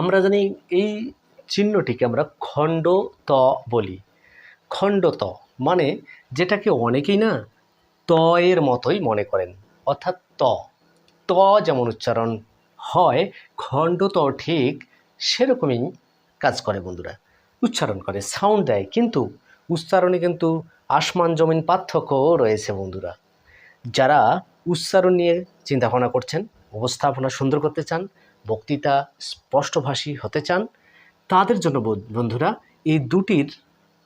আমরা জানি এই চিহ্নটিকে আমরা খণ্ড ত বলি। খণ্ড ত মানে যেটাকে অনেকেই না ত এর মতোই মনে করেন, অর্থাৎ ত। ত যেমন উচ্চারণ হয়, খণ্ড ত ঠিক সেরকমই কাজ করে বন্ধুরা। উচ্চারণ করে সাউন্ড দেয়, কিন্তু উচ্চারণে কিন্তু আসমান জমিন পার্থক্যও রয়েছে বন্ধুরা। যারা উচ্চারণ নিয়ে চিন্তাভাবনা করছেন উপস্থাপনা সুন্দর করতে চান বক্তৃতা স্পষ্টভাষী হতে চান, তাদের জন্য বন্ধ- বন্ধুরা এই দুটির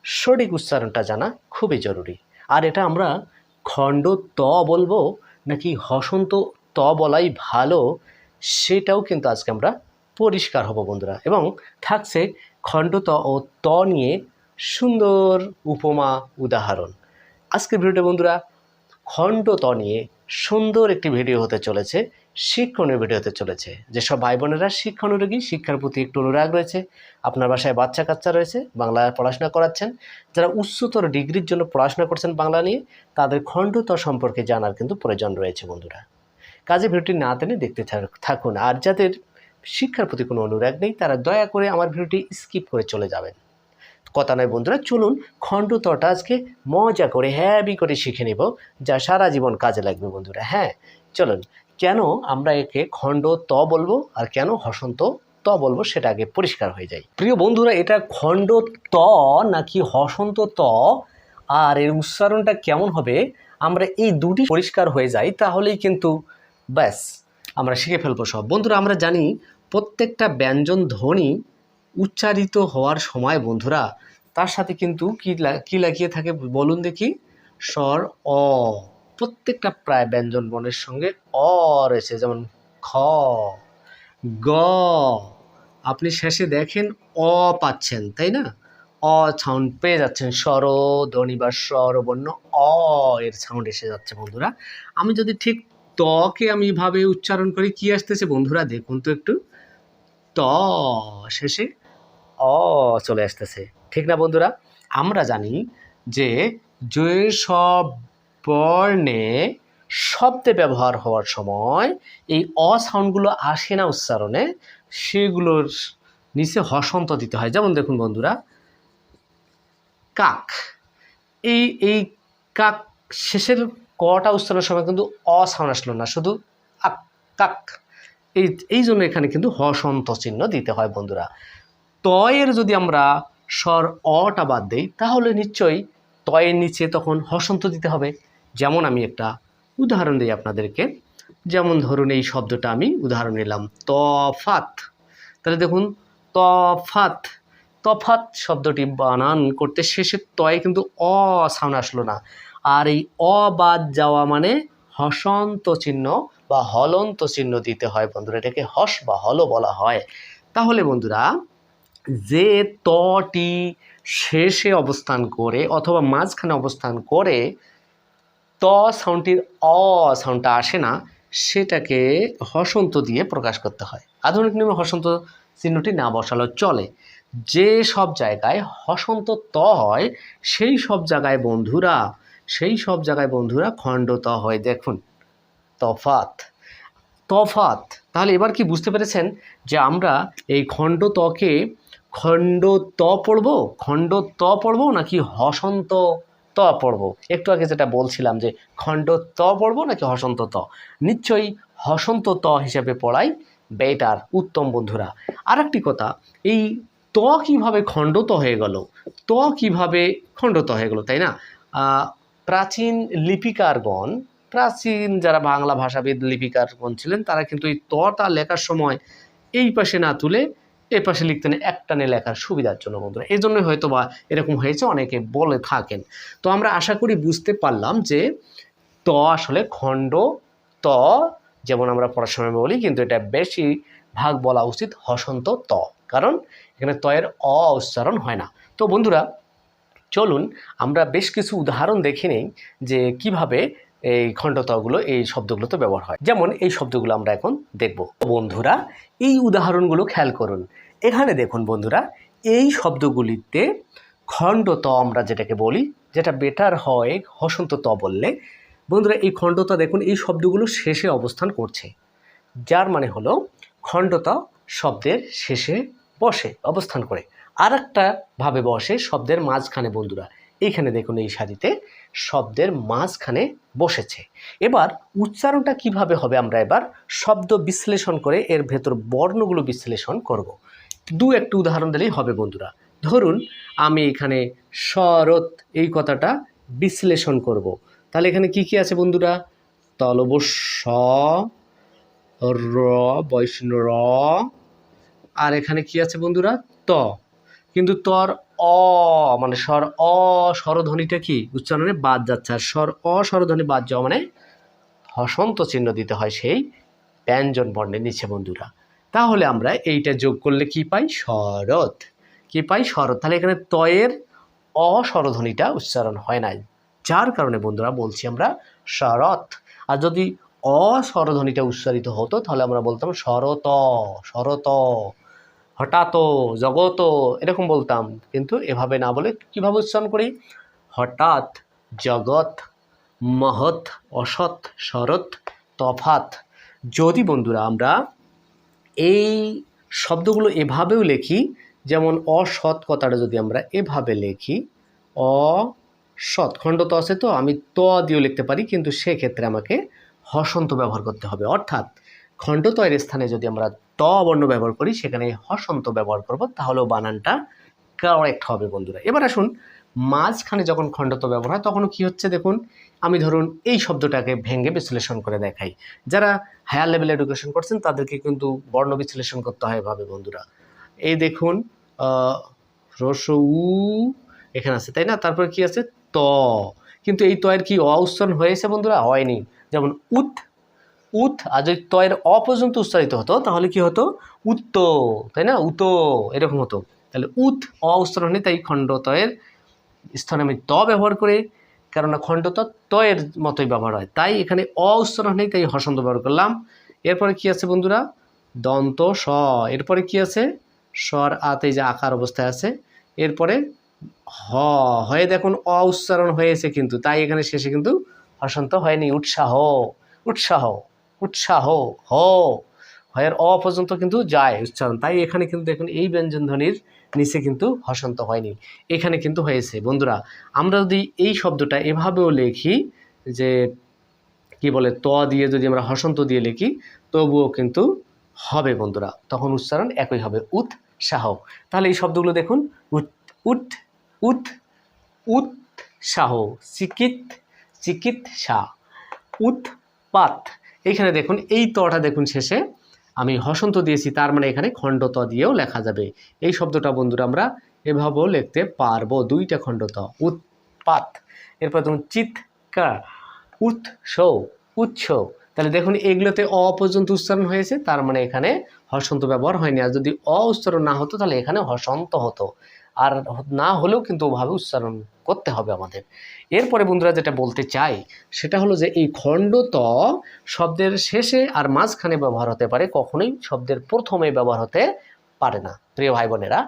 সঠিক উচ্চারণটা জানা খুবই জরুরি। আর এটা আমরা খণ্ড ত বলব, নাকি হসন্ত ত বলাই ভালো, সেটাও কিন্তু আজকে আমরা পরিষ্কার হব বন্ধুরা। এবং থাকছে খণ্ড ত ও ত নিয়ে সুন্দর উপমা উদাহরণ। আজকের ভিডিওটা বন্ধুরা খণ্ড ত নিয়ে সুন্দর একটি ভিডিও হতে চলেছে। শিক্ষণীয় ভিডিও হতে চলেছে যেসব ভাই বোনেরা শিক্ষানুরাগী শিক্ষার প্রতি একটু অনুরাগ রয়েছে। আপনার বাসায় বাচ্চা কাচ্চা রয়েছে বাংলা পড়াশোনা করাচ্ছেন। যারা উচ্চতর ডিগ্রির জন্য পড়াশোনা করছেন বাংলা নিয়ে, তাদের খণ্ড ত সম্পর্কে জানার কিন্তু প্রয়োজন রয়েছে বন্ধুরা। কাজে ভিডিওটি না টেনে দেখতে থাকুন, আর যাদের শিক্ষার প্রতি কোনো অনুরাগ নেই, তারা দয়া করে আমার ভিডিওটি স্কিপ করে চলে যাবেন। কথা নয় বন্ধুরা, চলুন খণ্ডতটা আজকে মজা করে, হ্যাবি করে শিখে নেব, যা সারা জীবন কাজে লাগবে বন্ধুরা। হ্যাঁ চলুন। কেন আমরা একে খণ্ড ত বলব আর কেন হসন্ত ত বলব সেটা আগে পরিষ্কার হয়ে যায়। প্রিয় বন্ধুরা, এটা খণ্ড ত নাকি হসন্ত ত? আর এর উচ্চারণটা কেমন হবে? আমরা এই দুটি পরিষ্কার হয়ে যাই তাহলেই কিন্তু ব্যাস, আমরা শিখে ফেলব সব। বন্ধুরা, আমরা জানি প্রত্যেকটা ব্যঞ্জন ধ্বনি উচ্চারিত হওয়ার সময়, বন্ধুরা, তার সাথে কিন্তু কি লাগিয়ে থাকে বলুন দেখি? স্বর, অ। প্রত্যেকটা প্রায় ব্যঞ্জন বর্ণের সঙ্গে অ রয়েছে, যেমন খ, গ। আপনি শেষে দেখেন অ পাচ্ছেন, তাই না? অ সাউন্ড পেয়ে যাচ্ছেন, স্বর, ধ্বনি বা স্বরবর্ণ অ এর সাউন্ড এসে যাচ্ছে, বন্ধুরা। আমি যদি ঠিক তকে আমি ভাবে উচ্চারণ করি, কি আসতেছে, বন্ধুরা? দেখুন তো একটু। ত শেষে অ চলে আসতেছে। ঠিক না, বন্ধুরা? আমরা জানি যে যে সব বর্ণে শব্দে ব্যবহার হওয়ার সময় এই অ সাউন্ডগুলো আসে না উচ্চারণে, সেগুলোর নিচে হসন্ত দিতে হয়। যেমন দেখুন বন্ধুরা, কাক। এই এই কাক শেষের কটা উচ্চারণের সময় কিন্তু অ সাউন্ড আসলো না, শুধু আক, কাক। এই এই জন্য এখানে কিন্তু হসন্ত চিহ্ন দিতে হয় বন্ধুরা। তয়ের যদি আমরা স্বর অটা বাদ দেই, তাহলে নিশ্চয়ই তয়ের নিচে তখন হসন্ত দিতে হবে। যেমন আমি একটা উদাহরণ দিই আপনাদেরকে। যেমন ধরুন এই শব্দটা আমি উদাহরণ নিলাম তফাত তাহলে দেখুন তফাত তফাত শব্দটি বানান করতে শেষে তয়ে কিন্তু অ সাউন্ড আসলো না। আর এই অ বাদ যাওয়া মানে হসন্ত চিহ্ন বা হলন্ত চিহ্ন দিতে হয় বন্ধুরা, এটাকে হস বা হল বলা হয়। তাহলে বন্ধুরা, যে তটি শেষে অবস্থান করে অথবা মাঝখানে অবস্থান করে ত সাউন্ডটির অ সাউন্ডটা আসে না, সেটাকে হসন্ত দিয়ে প্রকাশ করতে হয়। আধুনিক নিয়মে হসন্ত চিহ্নটি না বসালো চলে। যে সব জায়গায় হসন্ত ত হয়, সেই সব জায়গায় বন্ধুরা, সেই সব জায়গায় বন্ধুরা খণ্ড ত হয়। দেখুন তফাত তফাত তাহলে এবার কি বুঝতে পেরেছেন যে আমরা এই খণ্ড তকে খণ্ড ত পড়ব? খণ্ড ত পড়ব নাকি হসন্ত ত পড়ব। একটু আগে যেটা বলছিলাম যে খণ্ড ত পড়ব নাকি হসন্ত ত? নিশ্চয়ই হসন্ত ত হিসেবে পড়াই বেটার, উত্তম বন্ধুরা। আর একটি কথা, এই ত কীভাবে খণ্ডত হয়ে গেল? ত কীভাবে খণ্ডত হয়ে গেল, তাই না? প্রাচীন লিপিকারগণ, প্রাচীন যারা বাংলা ভাষাবিদ লিপিকারগণ ছিলেন, তারা কিন্তু এই তটা লেখার সময় এই পাশে না তুলে এ পাশে লিখতেন একটানে লেখার সুবিধার জন্য বন্ধুরা। এই জন্যই হয়তো বা এরকম হয়েছে, অনেকে বলে থাকেন। তো আমরা আশা করি বুঝতে পারলাম যে ত আসলে খণ্ড, ত, যেমন আমরা পড়ার সময় বলি, কিন্তু এটা বেশি ভাগ বলা উচিত হসন্ত ত, কারণ এখানে তয়ের অ উচ্চারণ হয় না। তো বন্ধুরা, চলুন, আমরা বেশ কিছু উদাহরণ দেখে নেই যে কীভাবে এই খণ্ডতগুলো এই শব্দগুলোতে ব্যবহার হয়। যেমন এই শব্দগুলো আমরা এখন দেখব। বন্ধুরা, এই উদাহরণগুলো খেয়াল করুন। এখানে দেখুন বন্ধুরা, এই শব্দগুলিতে খণ্ডত আমরা যেটাকে বলি, যেটা বেটার হয় হসন্ত ত বললে, বন্ধুরা এই খণ্ডতা দেখুন, এই শব্দগুলো শেষে অবস্থান করছে। যার মানে হলো খণ্ডতা শব্দের শেষে বসে, অবস্থান করে। আর ভাবে বসে শব্দের মাঝখানে বন্ধুরা এইখানে দেখুন এই সারিতে শব্দের মাঝখানে বসেছে। এবার উচ্চারণটা কীভাবে হবে আমরা এবার শব্দ বিশ্লেষণ করে এর ভেতর বর্ণগুলো বিশ্লেষণ করব। দু একটি উদাহরণ দিলেই হবে বন্ধুরা। ধরুন আমি এখানে শরৎ এই কথাটা বিশ্লেষণ করব। তাহলে এখানে কি কি আছে বন্ধুরা? তলব স র বৈষ্ণব র আর এখানে কি আছে বন্ধুরা? ত। কিন্তু তর অ মানে স্বর অ, স্বরধ্বনিটা কি? উচ্চারণে বাদ যাচ্ছে। আর স্বর অ, স্বরধ্বনি বাদ যাওয়া মানে হসন্ত চিহ্ন দিতে হয় সেই ব্যঞ্জন বর্ণের নিচে বন্ধুরা। তাহলে আমরা এইটা যোগ করলে কি পাই? শরৎ। কি পাই? শরৎ। তাহলে এখানে তয়ের অস্বরধ্বনিটা উচ্চারণ হয় নাই। যার কারণে বন্ধুরা বলছি আমরা শরৎ। আর যদি অস্বরধ্বনিটা উচ্চারিত হতো, তাহলে আমরা বলতাম শরত শরত হঠাৎ জগত, এরকম বলতাম। কিন্তু এভাবে না বলে কীভাবে উচ্চারণ করি? হঠাৎ, জগৎ, মহৎ, অসৎ, শরৎ তফাত যদি বন্ধুরা আমরা এই শব্দগুলো এভাবেও লিখি, যেমন অসৎ কথাটা যদি আমরা এভাবে লিখি, অসৎ, খণ্ড তো আছে তো, আমি ত দিয়েও লিখতে পারি, কিন্তু সেক্ষেত্রে আমাকে হসন্ত ব্যবহার করতে হবে। অর্থাৎ খণ্ডতয়ের স্থানে যদি আমরা ত বর্ণ ব্যবহার করি, সেখানে হসন্ত ব্যবহার করব, তাহলেও বানানটা কারেক্ট হবে বন্ধুরা। এবার আসুন মাঝখানে যখন খণ্ডত ব্যবহার হয় তখন কি হচ্ছে দেখুন, আমি ধরুন এই শব্দটাকে ভেঙে বিশ্লেষণ করে দেখাই। যারা হায়ার লেভেল এডুকেশন করছেন, তাদেরকে কিন্তু বর্ণ বিশ্লেষণ করতে হয় এভাবে, বন্ধুরা। এই দেখুন রস উ এখানে আছে, তাই না? তারপর কি আছে? ত। কিন্তু এই তয়ের কি অ উচ্চারণ হয়েছে, বন্ধুরা? হয়নি। যেমন উত উত আর যদি তয়ের অ পর্যন্ত উচ্চারিত হতো, তাহলে কি হতো? উত্ত, তাই না? উত, এরকম হতো। তাহলে উত অ উচ্চারণ নেই তাই খণ্ড তয়ের স্থানে আমি ত ব্যবহার করে, কেননা খণ্ড ত তয়ের মতোই ব্যবহার হয়। তাই এখানে অ উচ্চারণ নেই, তাই হসন্ত ব্যবহার করলাম। এরপরে কি আছে বন্ধুরা? দন্ত স। এরপরে কি আছে? স্বর আতে যে আকার অবস্থায় আছে। এরপরে হ। হয়ে দেখুন, অ উচ্চারণ হয়েছে কিন্তু, তাই এখানে শেষে কিন্তু হসন্ত হয়নি। উৎসাহ উৎসাহ উৎসাহ, হ। হয়ের অ পর্যন্ত কিন্তু যায় উচ্চারণ। তাই এখানে কিন্তু দেখুন এই ব্যঞ্জন ধ্বনির নিচে কিন্তু হসন্ত হয়নি। এখানে কিন্তু হয়েছে। বন্ধুরা, আমরা যদি এই শব্দটা এভাবেও লিখি যে, কি বলে, ত দিয়ে যদি আমরা হসন্ত দিয়ে লিখি, তবুও কিন্তু হবে বন্ধুরা। তখন উচ্চারণ একই হবে। উৎসাহ তাহলে এই শব্দগুলো দেখুন, উৎ উৎ উৎ উৎসাহ চিকিৎ, চিকিৎসা। উৎপাত। এইখানে দেখুন, এই তটা দেখুন শেষে আমি হসন্ত দিয়েছি, তার মানে এখানে খণ্ডত দিয়েও লেখা যাবে। এই শব্দটা বন্ধুরা আমরা এভাবেও লিখতে পারব, দুইটা খণ্ডত। উৎপাত, এরপর ধরুন চিৎকার উৎস উৎস তাহলে দেখুন এগুলোতে অ পর্যন্ত উচ্চারণ হয়েছে, তার মানে এখানে হসন্ত ব্যবহার হয়নি। আর যদি অ উচ্চারণ না হতো, তাহলে এখানে হসন্ত হতো। আর না হলেও কিন্তু ওভাবে উচ্চারণ করতে হবে আমাদের। এরপরে বন্ধুরা যেটা বলতে চাই, সেটা হলো যে এই খণ্ড ত শব্দের শেষে আর মাঝখানে ব্যবহার হতে পারে, কখনোই শব্দের প্রথমে ব্যবহার হতে পারে না। প্রিয় ভাই বোনেরা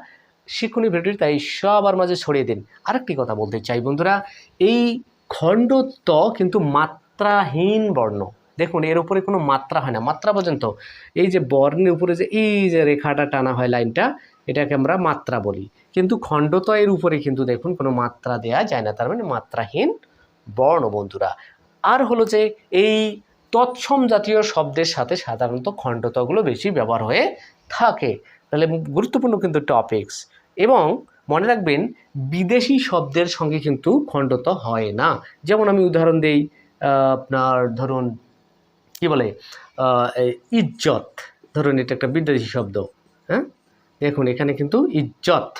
শিক্ষণী ভিডিওটি তাই সবার মাঝে ছড়িয়ে দিন। আরেকটি কথা বলতে চাই বন্ধুরা, এই খণ্ড ত কিন্তু মাত্রাহীন বর্ণ। দেখুন, এর উপরে কোনো মাত্রা হয় না। মাত্রা পর্যন্ত, এই যে বর্ণের উপরে যে এই যে রেখাটা টানা হয় লাইনটা, এটাকে আমরা মাত্রা বলি। কিন্তু খণ্ডত এর উপরে কিন্তু দেখুন কোনো মাত্রা দেয়া যায় না, তার মানে মাত্রাহীন বর্ণ বন্ধুরা। আর হলো যে এই তৎসম জাতীয় শব্দের সাথে সাধারণত খণ্ডতগুলো বেশি ব্যবহার হয়ে থাকে। তাহলে গুরুত্বপূর্ণ কিন্তু টপিকস এবং মনে রাখবেন, বিদেশি শব্দের সঙ্গে কিন্তু খণ্ডত হয় না। যেমন আমি উদাহরণ দেই আপনার ধরুন, কি বলে ইজ্জত। ধরুন এটা একটা বিদেশি শব্দ হ্যাঁ? দেখুন, এখানে কিন্তু ইজ্জত।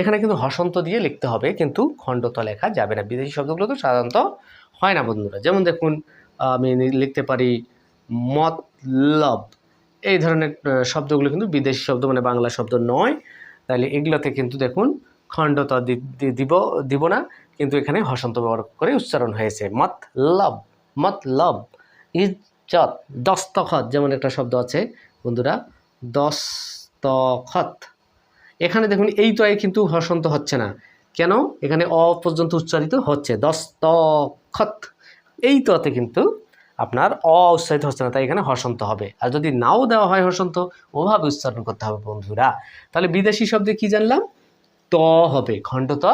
এখানে কিন্তু হসন্ত দিয়ে লিখতে হবে, কিন্তু খণ্ডত লেখা যাবে না। বিদেশি শব্দগুলো তো সাধারণত হয় না বন্ধুরা। যেমন দেখুন, আমি লিখতে পারি মতলব। এই ধরনের শব্দগুলো কিন্তু বিদেশি শব্দ মানে বাংলা শব্দ নয়। তাহলে এগুলোতে কিন্তু দেখুন, খণ্ডত দিব দিব না, কিন্তু এখানে হসন্ত ব্যবহার করে উচ্চারণ হয়েছে। মতলব মতলব, ইজ্জত, দস্তখত, যেমন একটা শব্দ আছে। বন্ধুরা, দস্তখত। এখানে দেখুন এই তয়ে কিন্তু হসন্ত হচ্ছে না। কেন? এখানে অ পর্যন্ত উচ্চারিত হচ্ছে। দস্তখত এই ততে কিন্তু আপনার অ উচ্চারিত হচ্ছে না তাই এখানে হসন্ত হবে। আর যদি নাও দেওয়া হয় হসন্ত ওভাবে উচ্চারণ করতে হবে বন্ধুরা। তাহলে বিদেশি শব্দে কি জানলাম? ত হবে খণ্ড ত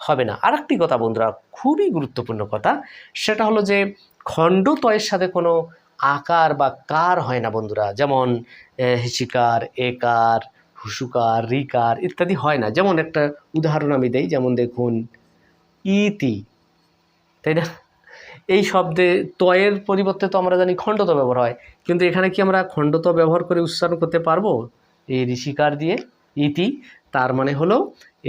হবে না। আর একটি কথা বন্ধুরা খুবই গুরুত্বপূর্ণ কথা সেটা হলো যে খণ্ড তয়ের সাথে কোনো আকার বা কার হয় না বন্ধুরা। যেমন এ, হিসিকার একার হুসুকার রিকার ইত্যাদি হয় না। যেমন একটা উদাহরণ আমি দেই, যেমন দেখুন, ইতি, তাই না? এই শব্দে তয়ের পরিবর্তে তো আমরা জানি খণ্ডত ব্যবহার হয়। কিন্তু এখানে কি আমরা খণ্ডত ব্যবহার করে উচ্চারণ করতে পারব? এই ঋষিকার দিয়ে ইতি, তার মানে হলো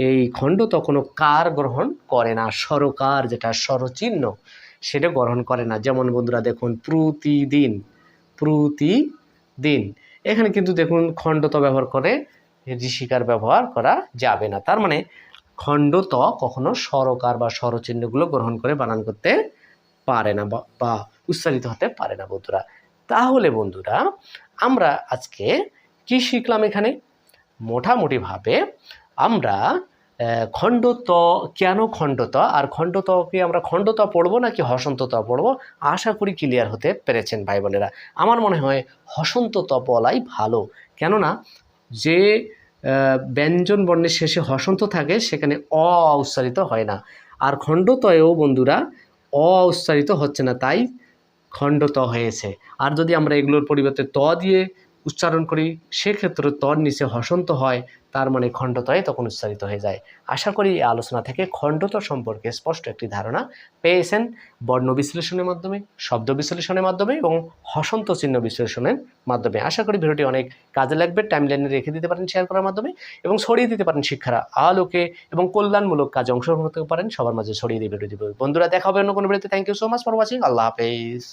এই খণ্ডত কোনো কার গ্রহণ করে না, স্বরকার যেটা স্বরচিহ্ন, সেটা গ্রহণ করে না। যেমন বন্ধুরা দেখুন, প্রতিদিন প্রতিদিন। এখানে কিন্তু দেখুন খণ্ডত ব্যবহার করে ঋষিকার ব্যবহার করা যাবে না। তার মানে খণ্ডত কখনো স্বরকার বা স্বরচিহ্নগুলো গ্রহণ করে বানান করতে পারে না বা- উচ্চারিত হতে পারে না বন্ধুরা। তাহলে বন্ধুরা, আমরা আজকে কি শিখলাম এখানে? মোটামুটিভাবে আমরা খণ্ডত, কেন খণ্ডত, আর খণ্ডতকে আমরা খণ্ডত পড়ব নাকি হসন্তত পড়ব? আশা করি ক্লিয়ার হতে পেরেছেন ভাই বোনেরা। আমার মনে হয় হসন্তত বলাই ভালো। কেননা যে ব্যঞ্জন বর্ণের শেষে হসন্ত থাকে, সেখানে অ উচ্চারিত হয় না। আর খণ্ডতয়েও বন্ধুরা, অ উচ্চারিত হচ্ছে না, তাই খণ্ডত হয়েছে। আর যদি আমরা এগুলোর পরিবর্তে ত দিয়ে উচ্চারণ করি, সেক্ষেত্রে তর নিচে হসন্ত হয়, তার মানে খণ্ডতয় তখন উচ্চারিত হয়ে যায়। আশা করি এই আলোচনা থেকে খণ্ডত সম্পর্কে স্পষ্ট একটি ধারণা পেয়েছেন বর্ণ বিশ্লেষণের মাধ্যমে, শব্দ বিশ্লেষণের মাধ্যমে এবং হসন্ত চিহ্ন বিশ্লেষণের মাধ্যমে। আশা করি ভিডিওটি অনেক কাজে লাগবে টাইম লাইনে রেখে দিতে পারেন শেয়ার করার মাধ্যমে এবং ছড়িয়ে দিতে পারেন শিক্ষার আলোকে এবং কল্যাণমূলক কাজে অংশগ্রহণ করতে পারেন, সবার মাঝে ছড়িয়ে দিয়ে ভিডিও দিব বন্ধুরা, দেখা হবে অন্য কোনো ভিডিওতে। Thank you so much for watching আল্লাহ হাফেজ।